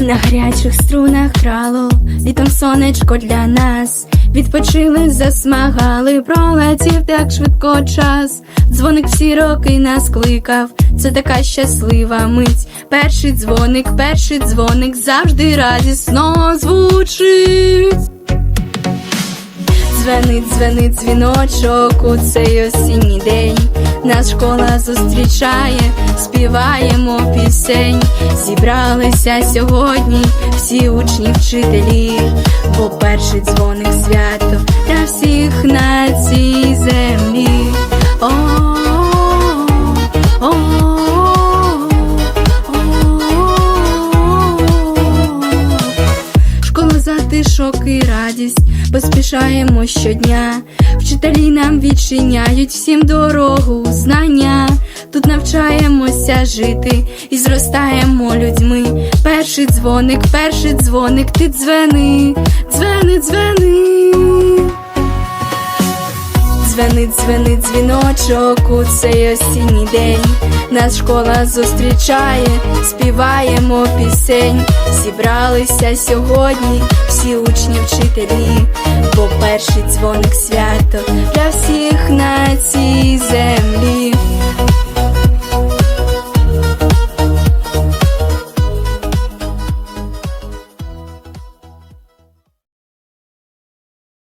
На гарячих струнах грало, літом сонечко для нас. Відпочили, засмагали, пролетів так швидко час. Дзвоник всі роки нас кликав, це така щаслива мить. Перший дзвоник, перший дзвоник завжди радісно звучить. Дзвенить, дзвенить дзвіночок у цей осінній день. Нас школа зустрічає, співаємо пісень. Зібралися сьогодні всі учні, вчителі, бо перший дзвоник свято для всіх на затишок і радість, поспішаємо щодня. Вчителі нам відчиняють всім дорогу знання. Тут навчаємося жити і зростаємо людьми. Перший дзвоник, перший дзвоник, ти дзвени, дзвени, дзвени. Дзвенить, дзвенить дзвіночок у цей осінній день. Нас школа зустрічає, співаємо пісень. Зібралися сьогодні всі учні, вчителі, бо перший дзвоник свято для всіх